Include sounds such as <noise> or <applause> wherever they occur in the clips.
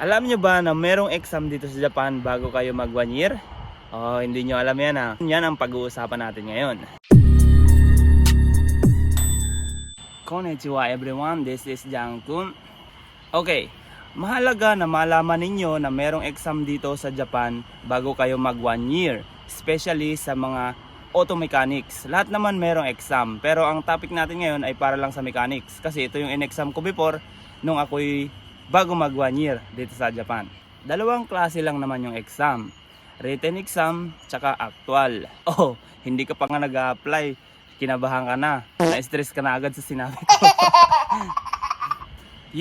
Alam nyo ba na merong exam dito sa Japan bago kayo mag one year? Oh, hindi nyo alam yan ha. Yan ang pag-uusapan natin ngayon. Konnichiwa everyone, this is Jangkun. Okay, mahalaga na malaman ninyo na merong exam dito sa Japan bago kayo mag one year. Especially sa mga auto mechanics. Lahat naman merong exam. Pero ang topic natin ngayon ay para lang sa mechanics. Kasi ito yung in-exam ko before nung ako'y bago mag one year dito sa Japan. Dalawang klase lang naman yung exam. Written exam, tsaka actual. <laughs> Oh, hindi ka pa nga nag-apply. Kinabahan ka na. Na-stress ka na agad sa sinabi ko. <laughs>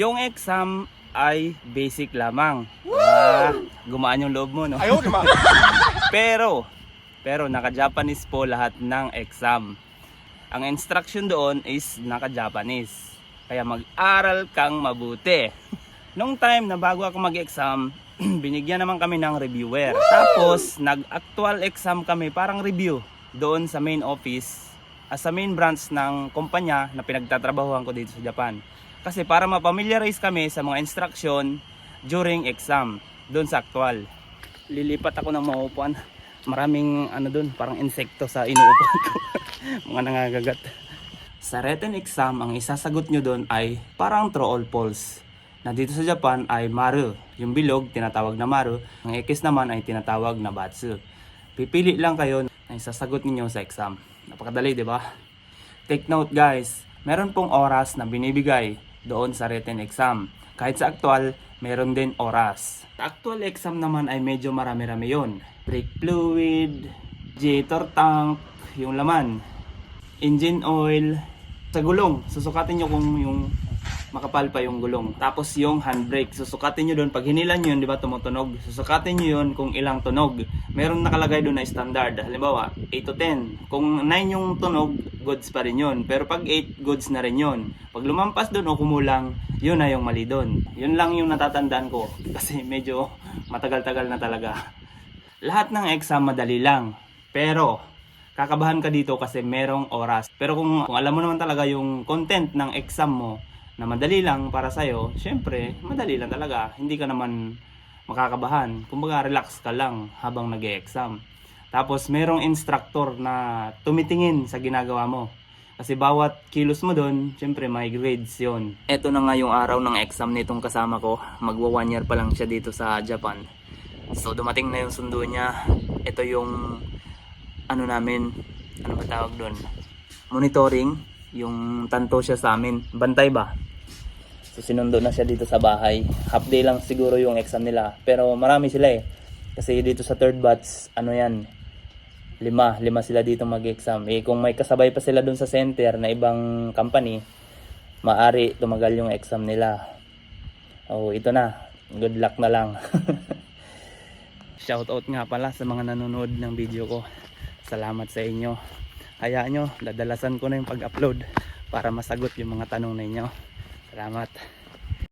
yung exam ay basic lamang. Ah, gumaan yung loob mo, no? Ayaw naman. <laughs> Pero, pero naka-Japanese po lahat ng exam. Ang instruction doon is naka-Japanese. Kaya mag-aral kang mabuti. Nung time na bago ako mag-exam, <clears throat> binigyan naman kami ng reviewer. Tapos, nag-actual exam kami, parang review, doon sa main office, as sa main branch ng kumpanya na pinagtatrabahuhan ko dito sa Japan. Kasi para mapamiliarize kami sa mga instruction during exam, doon sa actual. Lilipat ako ng maupuan. Maraming ano doon, parang insekto sa inuupuan ko. <laughs> mga nangagagat. Sa written exam, ang isasagot nyo doon ay parang true all false. Na dito sa Japan ay maru. Yung bilog, tinatawag na maru. Ang ekis naman ay tinatawag na batsu. Pipili lang kayo na isasagot ninyo sa exam. Napakadali, di ba? Take note guys, meron pong oras na binibigay doon sa written exam. Kahit sa actual, meron din oras. Sa actual exam naman ay medyo marami-rami yon. Brake fluid, jetor tank, yung laman, engine oil, sa gulong, susukatin nyo kung yung makapal pa yung gulong. Tapos yung handbrake, susukatin nyo doon. Pag hinilan nyo yun, di ba, tumutunog. Susukatin nyo yun kung ilang tunog. Meron nakalagay doon na standard. Halimbawa, 8 to 10. Kung 9 yung tunog, goods pa rin yun. Pero pag 8, goods na rin yun. Pag lumampas doon o kumulang, yun na yung mali doon. Yun lang yung natatandaan ko. <laughs> Kasi medyo matagal-tagal na talaga. Lahat ng exam madali lang. Pero, kakabahan ka dito kasi merong oras. Pero kung, kung alam mo naman talaga yung content ng exam mo na madali lang para sa'yo, syempre, madali lang talaga. Hindi ka naman makakabahan. Kumbaga, relax ka lang habang nag exam Tapos, merong instructor na tumitingin sa ginagawa mo. Kasi bawat kilos mo doon, syempre may grades yon. Ito na nga yung araw ng exam nitong kasama ko. Magwa one year pa lang siya dito sa Japan. So dumating na yung sundo niya. Ito yung ano namin, ano ba tawag doon? Monitoring. Yung tanto siya sa amin. Bantay ba? So sinundo na siya dito sa bahay. Half day lang siguro yung exam nila. Pero marami sila eh. Kasi dito sa third batch, ano yan, lima, lima sila dito mag-exam. Eh kung may kasabay pa sila doon sa center na ibang company, maari tumagal yung exam nila. Oh, ito na. Good luck na lang. <laughs> Shoutout nga pala sa mga nanonood ng video ko. Salamat sa inyo. Hayaan nyo, dadalasan ko na yung pag-upload para masagot yung mga tanong ninyo. Salamat.